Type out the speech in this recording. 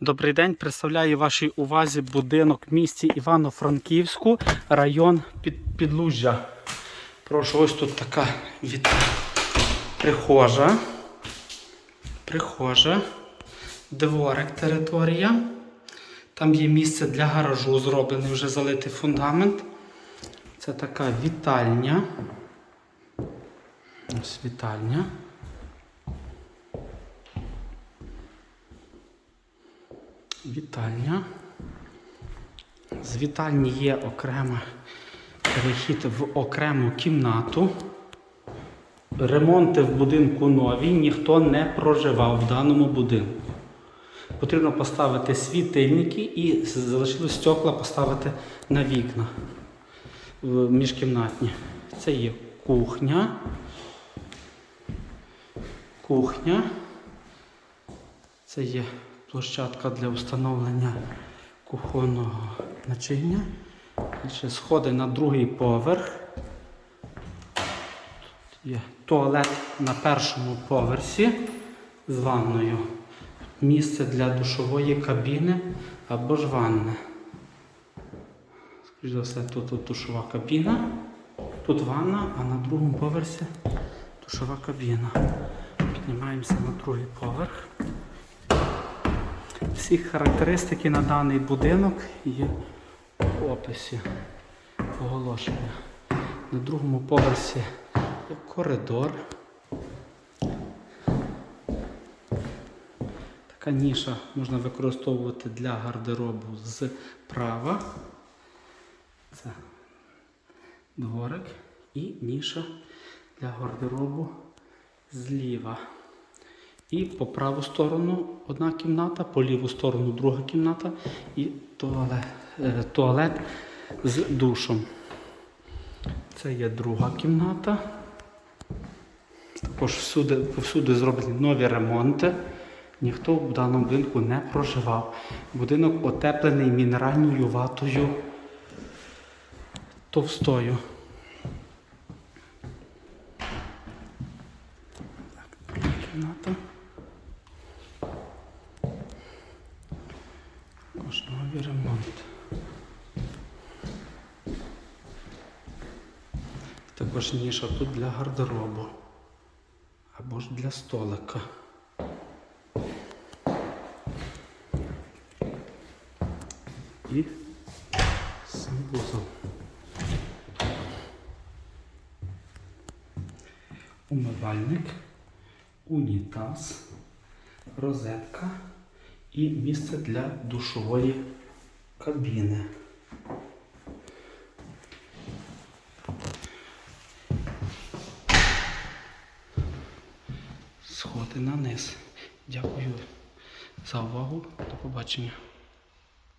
Добрий день. Представляю вашій увазі будинок в місті Івано-Франківську, район під, Підлужжя. Прошу, ось тут така від... прихожа. Прихожа. Дворик територія. Там є місце для гаражу, зроблений вже залитий фундамент. Це така вітальня. Ось вітальня. Вітальня. З вітальні є окрема перехід в окрему кімнату. Ремонти в будинку нові, ніхто не проживав в даному будинку. Потрібно поставити світильники і залишилось стекла поставити на вікна міжкімнатні. Це є кухня. Кухня. Це є площадка для встановлення кухонного начиння. Ще сходи на другий поверх. Тут є туалет на першому поверсі з ванною. Місце для душової кабіни або ж ванни. Скоріше за все, тут, тут душова кабіна, тут ванна, а на другому поверсі душова кабіна. Піднімаємося на другий поверх. Всі характеристики на даний будинок є в описі оголошення. На другому поверсі є коридор. Така ніша можна використовувати для гардеробу з права. Це дворик і ніша для гардеробу зліва. І по праву сторону одна кімната, по ліву сторону друга кімната і туалет, е, туалет з душом. Це є друга кімната. Також всюди, повсюди зроблені нові ремонти. Ніхто в даному будинку не проживав. Будинок отеплений мінеральною ватою товстою. Так, кімната. Також новий ремонт. Також ніша тут для гардеробу. Або ж для столика. І санвузол. Умивальник, унітаз, розетка і місце для душової кабіни. Сходи на низ. Дякую за увагу. До побачення.